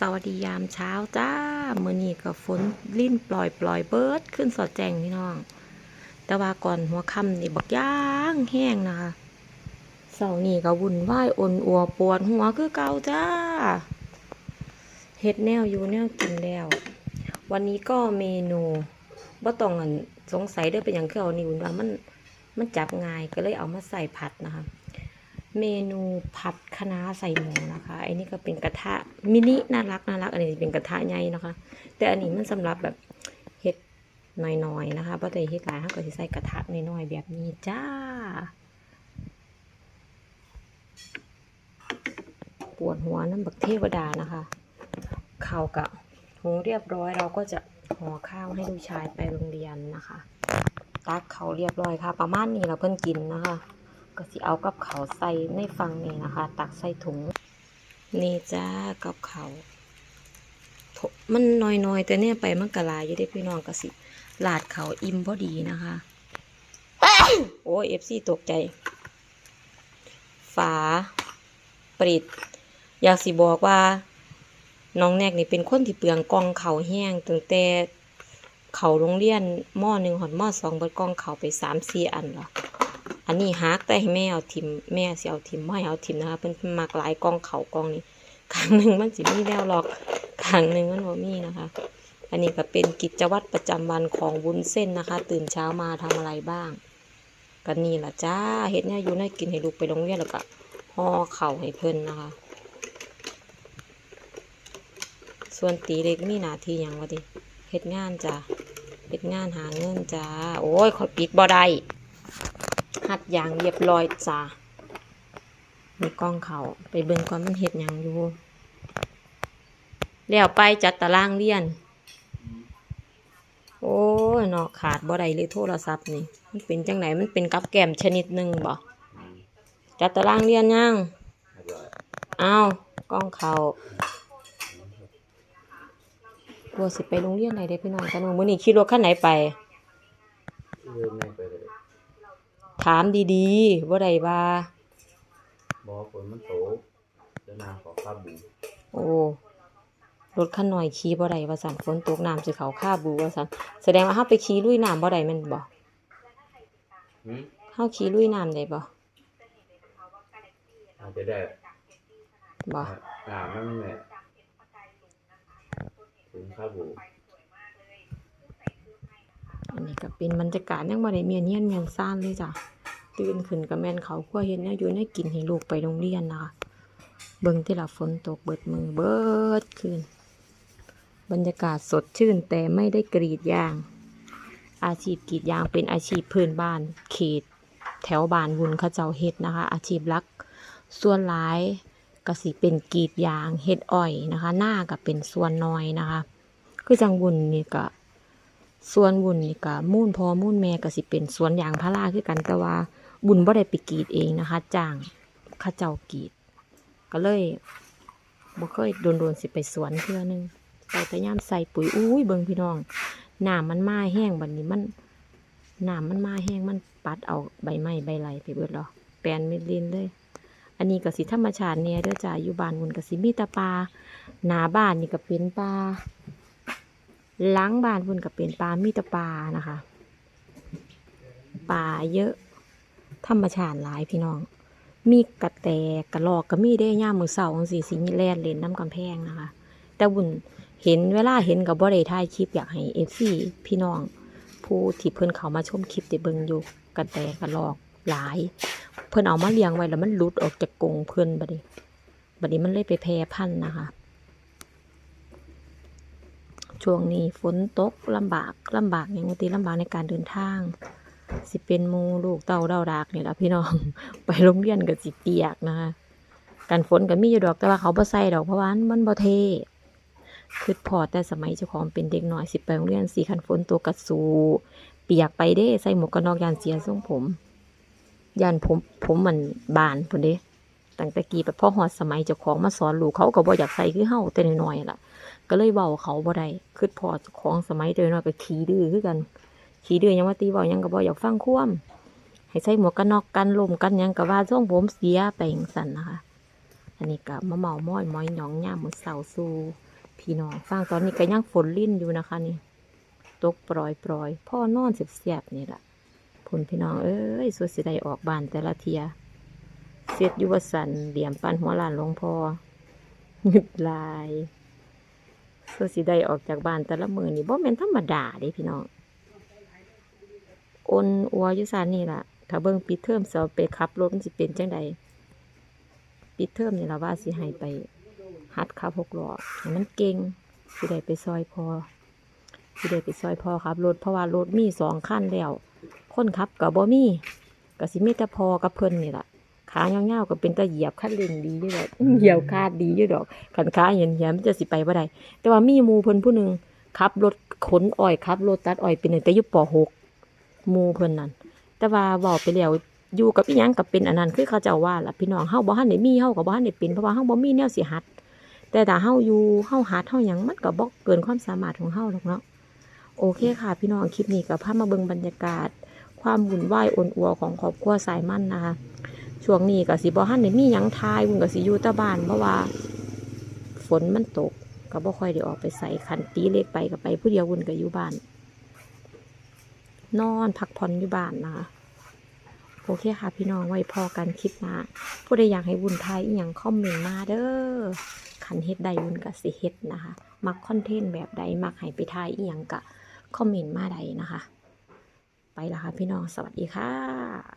สวัสดียามเช้าจ้ามือนี้ก็ฝนลิ้นปล่อยปล่อยเบิร์ดขึ้นสอดแจงพี่น้อง แต่ว่าก่อนหัวค่ำนี่บักย่างแห้งนะคะเสาร์นี้ก็วุ่นวายอ่อนอัวปวดหัวคือเก่าจ้าเฮ็ดแนวอยู่แนวกินแล้ว วันนี้ก็เมนูบ่ต้องอันสงสัยด้อเป็นหยังคือเอานี่วุ่นว่ามันมันจับง่ายก็เลยเอามาใส่ผัดนะคะ เมนูผัดคะน้าใส่หมูนะคะไอันนี้ก็เป็นกระทะมินิน่ารักน่ารักอันนี้เป็นกระทะใหญ่นะคะ แต่อันนี้มันสำหรับแบบเฮ็ดน้อยๆนะคะเพราะแต่เฮ็ดหลายเขาก็จะใส่กระทะน้อยๆแบบนี้จ้าปวดหัวน้ำบักเทวดานะคะข้าวกะหุงเรียบร้อยเราก็จะห่อข้าวให้ลูกชายไปโรงเรียนนะคะตักเขาเรียบร้อยค่ะ ประมาณนี้เราเพิ่นกินนะคะ ก็สิเอากับเขาใส่ในฟังนี่นะคะ ตักใส่ถุง นี่จ้ากับเขามันน้อยๆ แต่เนี่ยไปมันกะลายอยู่ได้พี่น้องก็สิลาดเขาอิ่มพอดีนะคะ โอ้เอฟซีตกใจ ฝาปิด อยากสิบอกว่า น้องแนกนี่เป็นคนที่เปลืองกองเขาแห้งตั้งแต่เขาโรงเรียนหม้อหนึ่งหอดมสองบดกองเขาไปสามสี่อันเหรอ อันนี้ฮักแต่ให้แม่เอาทิมแม่สิเอาทิมไม่เอาทิมนะคะเพิ่นมากหลายกองเขากองนี้ครั้งหนึ่งมันสิมีแล้วหรอกครั้งหนึ่งมันบ่มีนะคะ อันนี้ก็เป็นกิจวัตรประจำวันของวุ้นเส้นนะคะ ตื่นเช้ามาทำอะไรบ้างก็นี่ล่ะจ้าเฮ็ดเนี่ยอยู่ในกินให้ลูกไปโรงเรียนแล้วก็ห่อเข่าให้เพิ่นนะคะ ส่วนตีเล็กมีหน้าที่ยังวะดิเฮ็ดงานจ้ะเฮ็ดงานหาเงินจ้า โอ้ยขอปิดบ่ได้ หัดอย่างเรียบร้อยจ้ามีกล้องเขาไปเบิ่งก่อนมันเห็ดหยังอยู่แล้วไปจัดตารางเรียน โอ้ยเนาะขาดบ่ได้เลยโทรศัพท์นี่ มันเป็นจังไหนมันเป็นกับแกมชนิดหนึ่งบ่จัดตารางเรียนยังอ้าวกล้องเขากลัวสิไปโรงเรียนไหนได้พี่น้องกันมื้อนี้ขี่รถคันไหนไป เริ่มไม่ไปเลย ถามดีๆว่าใดว่า บอกฝนมันตกเดินนาขอข้าบูโอ้รถคันหน่อยขี่บ่ได้ว่าสั่นฝนตกน้ำสิเขาค่าบูว่าสั่นแสดงว่าเฮาไปขี่ลุยน้ำบ่ได้แม่นบ่หืมเฮาขี่ลุยน้ำได้บ่อาจจะได้บ่หนามันแหละถึงข้าบูอันนี้ก็เป็นบรรยากาศยังบ่ได้เมียนเฮียนเมียนซ่านเลยจ้ะ ตื่นขึ้นก็แม่นเขาครัวเฮ็ดแนวอยู่แนกินให้ลูกไปโรงเรียนนะคะ เบิ่งที่ละฝนตกเบิดมือเบิดคืนบรรยากาศสดชื่นแต่ไม่ได้กรีดยาง อาชีพกรีดยางเป็นอาชีพพื้นบ้านเขต แถวบ้านวุนเขาเจ้าเฮ็ดนะคะ อาชีพลัก ส่วนหลายก็สิเป็นกรีดยางเฮ็ดอ้อยนะคะ หน้าก็เป็นส่วนน้อยนะคะ คือจังวุนนี่ก็ส่วนวุนนี่ก็มุ่นพอมุ่นแม่ก็สิเป็นสวนยางพาราคือกันแต่ว่า บุญบ่ได้ไปกรีดเองนะคะจ้างข้าเจ้ากรีด ก็เลยบ่เคยโดนๆสิไปสวนเทื่อนึงไปแต่ยามใส่ปุ๋ยอุ้ยเบิ่งพี่น้องหน้ำมันมาแห้งบัดนี้มันหน้ำมันมาแห้งมันปัดเอาใบไม้ใบไหลไปเบิดหรอแปลนเม็ดลินเลย อันนี้ก็สิธรรมชาติเนี่ยเด้อจ้าอยู่บ้านมุนก็สิมีตาปลาหนาบ้านนี่ก็เป็นปลาหลังบ้านพุ่นก็เป็นปลามีแตปลานะคะปลาเยอะ ธรรมชาติหลายพี่น้อง มีกระแตกระลอกก็มีได้ย่ามมือเสาจังซี่สิมีแลนเลนน้ำกำแพงนะคะ แต่บุญเห็นเวลาเห็นกับบ่ได้ถ่ายคลิปอยากให้ FC พี่น้อง ผู้ที่เพิ่นเขามาชมคลิปได้เบิงอยู่กระแตกระลอกหลาย เพิ่นเอามาเลี้ยงไว้แล้วมันหลุดออกจากกรงเพิ่นบัดนี้บัดนี้มันเลยไปแพร่พันธุ์นะคะ ช่วงนี้ฝนตกลำบากลำบากอย่างตีลำบากในการเดินทาง สิเป็นมูลูกเต้าเดาดากนี่แหละพี่น้อง ไปโรงเรียนก็สิเปียกนะคะกันฝนก็มีอยู่ดอกแต่ว่าเขาบ่ใส่ดอกเพราะว่ามันบ่เทคือพอแต่สมัยเจ้าของเป็นเด็กน้อยสิไปโรงเรียนสีคันฝนตัวกระสูเปียกไปเด้ ใส่หมวกกันน็อกยานเสียทรงผมยันผมผมมันบานพุ่นเด้ตั้งแต่กี้ไปพ่อหอดสมัยเจ้าของมาสอนลูกเขาก็บ่อยากใส่คือเฮาแต่น้อยๆล่ะ ก็เลยเว้าเขาบ่ได้คือพอเจ้าของสมัยเดินน้อยก็ขี้ดื้อคือกัน ขี้ดื้อยยังว่าตีเว้ายังก็บ่อยากฟังความให้ใส่หมวกกันน็อกกันลมกันยังก็ว่าทรงผมเสียไปจังซั่นนะคะ อันนี้ก็มะเมาม้อยม้อยหยองย่ามมือเสาสูพี่น้องฟังตอนนี้ก็ยังฝนลิ่นอยู่นะคะนี่ตกปล่อยปล่อยพ่อนอนเสียบๆนี่แหละผลพี่น้องเอ้ยสุดสิได้ออกบานแต่ละเทียเสียดยุวสันเหลี่ยมปันหัวหลานหลวงพ่อหงึดลายสุดสิได้ออกจากบานแต่ละมือนี่บ่แม่นธรรมดาเด้พี่น้อง อนอัวยุสานนี่ล่ะ ถ้าเบิ่งปิดเทอมสอบไปขับรถมันสิเป็นจังใดปิดเทอมนี่ละว่าสิให้ไปหัดขับหกล้อให้มันเก่งสิได้ไปซอยพอสิได้ไปซอยพอครับรถเพราะว่ารถมีสองคันแล้วคนขับกับบ่มีก็สิมีแต่พอกับเพิ่นนี่ล่ะขาเงาๆก็เป็นตะเหยียบคันเร่งดีอยู่ดอกเหยียบคาดดีอยู่ดอกขันขาเห็นเหียมจะสิไปบ่ได้แต่ว่ามีมูเพิ่นผู้หนึ่งขับรถขนอ้อยขับรถตัดอ้อยเป็นตั้งแต่ยู่ป .6 หมู่เพิ่นนั่นแต่ว่าเว้าไปแล้วอยู่กับอีหยังกับเป็นอันนั้นคือเขาเจ้าว่าล่ะพี่น้องเฮาบ่ทันได้มีเฮาก็บ่ทันได้เป็นเพราะว่าเฮาบ่มีแนวสิหัด แต่ถ้าเฮาอยู่เฮาหัดเฮาหยังมันก็บ่เกินความสามารถของเฮาหรอกเนาะโอเคค่ะ พี่น้องคลิปนี้ก็พามาเบิ่งบรรยากาศ ความวุ่นวายอ่อนอัวของครอบครัวสายมั่นนะคะช่วงนี้ก็สิบ่ทันได้มีหยังทายวุ้นก็สิอยู่แต่บ้านเพราะว่า ฝนมันตกก็บ่ค่อยได้ออกไปใส่คันตีเล็กไปก็ไปผู้เดียววุ้นก็อยู่บ้าน นอนพักผ่อนอยู่บ้านนะคะโอเคค่ะพี่น้องไว้พอกันคลิปหน้าผู้ใดอยากให้วุ่นไทยอีหยังคอมเมนต์มาเด้อขันเฮ็ดใดวุ่นกับสิเฮ็ดนะคะ มักคอนเทนต์แบบใดมักให้ไปทายอีหยังก็คอมเมนต์มาใดนะคะ ไปละค่ะพี่น้องสวัสดีค่ะ